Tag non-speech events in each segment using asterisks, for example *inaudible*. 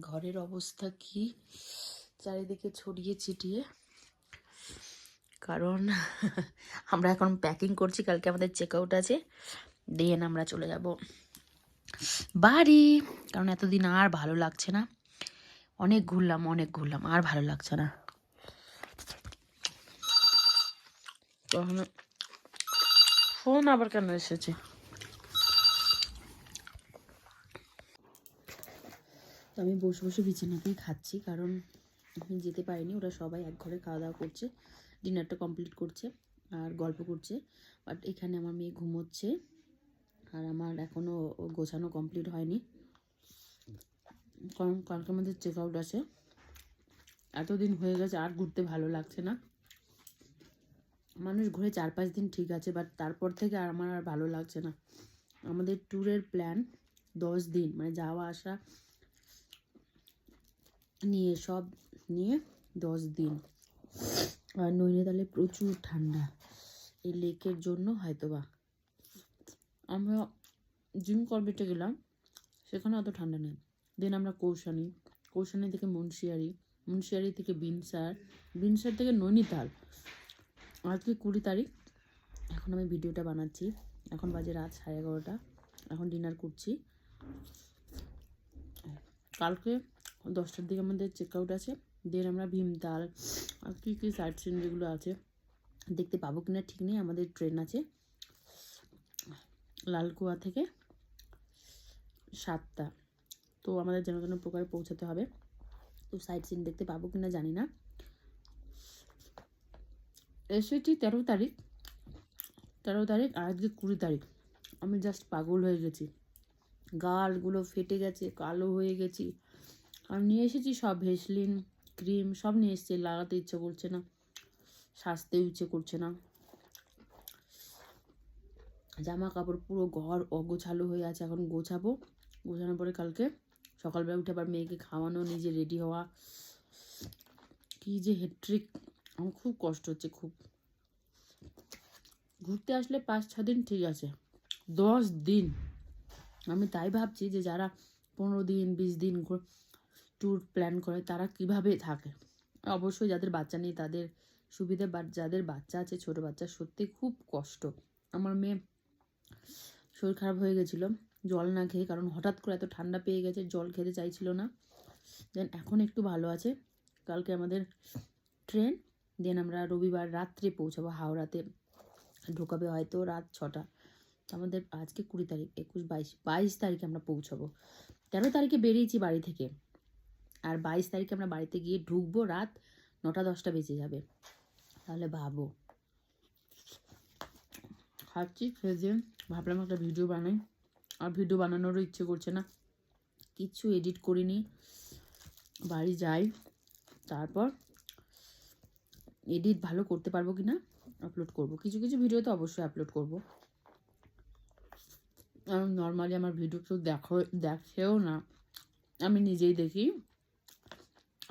ঘরের অবস্থা কি? চারিদিকে ছড়িয়ে ছিটিয়ে। কারণ *laughs* আমরা এখন প্যাকিং করছি, কালকে আমাদের চেক আউট আছে। দেন আমরা চলে যাব বাড়ি। কারণ এতদিন আর ভালো লাগছে না। অনেক ঘুরলাম অনেক ঘুরলাম, আর ভালো লাগছে না। তখন ফোন আবার কেন এসেছে? তো আমি বসে বসে বিছানাতেই খাচ্ছি, কারণ আমি যেতে পারিনি। ওরা সবাই এক ঘরে খাওয়া দাওয়া করছে, ডিনারটা কমপ্লিট করছে আর গল্প করছে। বাট এখানে আমার মেয়ে ঘুমোচ্ছে আর আমার এখনও গোছানো কমপ্লিট হয়নি। কারণ কালকে আমাদের চেক আউট আছে। এতদিন হয়ে গেছে, আর ঘুরতে ভালো লাগছে না। মানুষ ঘুরে চার পাঁচ দিন ঠিক আছে, বাট তারপর থেকে আর আমার আর ভালো লাগছে না। আমাদের ট্যুরের প্ল্যান দশ দিন মানে যাওয়া আসা নিয়ে, সব নিয়ে দশ দিন। আর নৈনিতালে প্রচুর ঠান্ডা। এই লেকের জন্য হয়তোবা। আমরা জিম করবেটে গেলাম, সেখানে অত ঠান্ডা নেই। দেন আমরা কৌশানি। কৌশানি থেকে মুন্সিয়ারি। মুন্সিয়ারি থেকে বিনসার। বিনসার থেকে নৈনিতাল। আজকে কুড়ি তারিখ। এখন আমি ভিডিওটা বানাচ্ছি। এখন বাজে রাত সাড়ে এগারোটা। এখন ডিনার করছি। কালকে দশটার দিকে আমাদের চেক আউট আছে। দেন আমরা ভীমতাল আর কী কী সাইট সিন যেগুলো আছে দেখতে পাবো কিনা ঠিক নেই, আমাদের ট্রেন আছে। লালকুয়া থেকে সাতটা। তো আমাদের যেন তেন প্রকারে পৌঁছাতে হবে। তো সাইট সিন দেখতে পাবো কিনা জানি না। এসেছি তেরো তারিখ তেরো তারিখ আর আজকে কুড়ি তারিখ। আমি জাস্ট পাগল হয়ে গেছি। গালগুলো ফেটে গেছে, কালো হয়ে গেছি। আর নিয়ে এসেছি সব ভেসলিন, ক্রিম, সব নিয়ে এসেছি, লাগাতে ইচ্ছে করছে না সাজতেও ইচ্ছে করছে না। জামা কাপড় পুরো ঘর অগোছালো হয়ে আছে, এখন গোছাবো। গোছানোর পরে কালকে সকালবেলা উঠে আবার মেয়েকে খাওয়ানো, নিজে রেডি হওয়া। কী যে হেট্রিক আমার খুব কষ্ট হচ্ছে, খুব। ঘুরতে আসলে পাঁচ, ছ দিন ঠিক আছে, দশ দিন। আমি তাই ভাবছি যে যারা পনেরো দিন, বিশ দিন ট্যুর প্ল্যান করে তারা কীভাবে থাকে। অবশ্যই যাদের বাচ্চা নেই তাদের সুবিধে বাট যাদের বাচ্চা আছে, ছোট বাচ্চা, সত্যি খুব কষ্ট। আমার মেয়ে শরীর খারাপ হয়ে গেছিল, জল না খেয়ে, কারণ হঠাৎ করে এত ঠান্ডা পেয়ে গেছে, জল খেতে চাইছিল না। দেন এখন একটু ভালো আছে। কালকে আমাদের ট্রেন দেন আমরা রবিবার রাত্রে পৌঁছাবো, হাওড়াতে ঢোকাবে হয়তো রাত ছটা। আমাদের আজকে কুড়ি তারিখ, একুশ, বাইশ বাইশ তারিখে আমরা পৌঁছাবো। তেরো তারিখে বেরিয়েছি বাড়ি থেকে। আর বাইশ তারিখে আমরা বাড়িতে গিয়ে ঢুকবো রাত নটা, দশটা বেজে যাবে। তাহলে ভাবো। খাচ্ছি খেয়ে দিয়ে ভাবলাম একটা ভিডিও বানাই। আর ভিডিও বানানোরও ইচ্ছে করছে না। কিচ্ছু এডিট করিনি। বাড়ি যাই। তারপর এডিট ভালো করতে পারব কি না আপলোড করব। কিছু কিছু ভিডিও তো অবশ্যই আপলোড করব। কারণ নর্মালি আমার ভিডিও কেউ দেখো, দেখেও না। আমি নিজেই দেখি।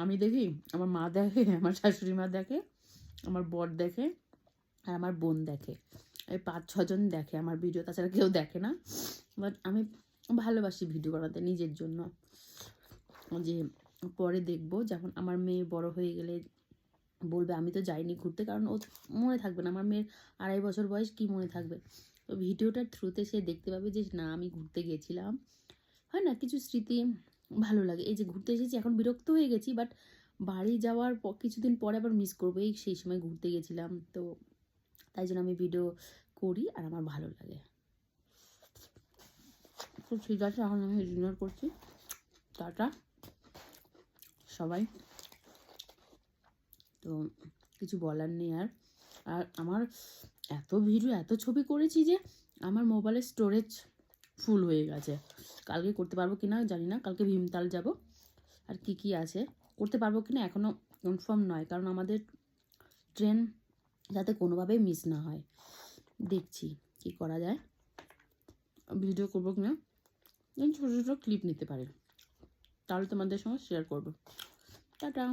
আমি দেখি, আমার মা দেখে, আমার শাশুড়ি মা দেখে, আমার বর দেখে, আর আমার বোন দেখে। এই পাঁচ, ছজন দেখে আমার ভিডিও, তাছাড়া কেউ দেখে না। বাট আমি ভালোবাসি ভিডিও বানাতে নিজের জন্য। যে পরে দেখব, যখন আমার মেয়ে বড় হয়ে গেলে বলবে, আমি তো যাইনি ঘুরতে। কারণ ও মনে থাকবে না। আমার মেয়ের আড়াই বছর বয়স, কি মনে থাকবে? তো ভিডিওটার থ্রুতে সে দেখতে পাবে যে, না, আমি ঘুরতে গেছিলাম। হয় না? কিছু স্মৃতি ভালো লাগে। এই যে ঘুরতে এসেছি, এখন বিরক্ত হয়ে গেছি বাট বাড়ি যাওয়ার কিছুদিন পরে আবার মিস করব। এই সেই সময় ঘুরতে গেছিলাম, তো তাই জন্য আমি ভিডিও করি আর আমার ভালো লাগে। তো ঠিক আছে, এখন আমি ডিনার করছি। টাটা, সবাই। তো কিছু বলার নেই আর। আর আমার এত ভিডিও, এত ছবি করেছি যে আমার মোবাইলের স্টোরেজ ফুল হয়ে গেছে। কালকে করতে পারব কি না জানি না, কালকে ভীমতাল যাব। আর কি কি আছে, করতে পারব কি না এখনও কনফার্ম নয়, কারণ আমাদের ট্রেন যাতে কোনোভাবেই মিস না হয়। দেখছি কি করা যায়। ভিডিও করব কি না ছোটো ছোটো ক্লিপ নিতে পারি। তাহলে তোমাদের সঙ্গে শেয়ার করব। টাটা।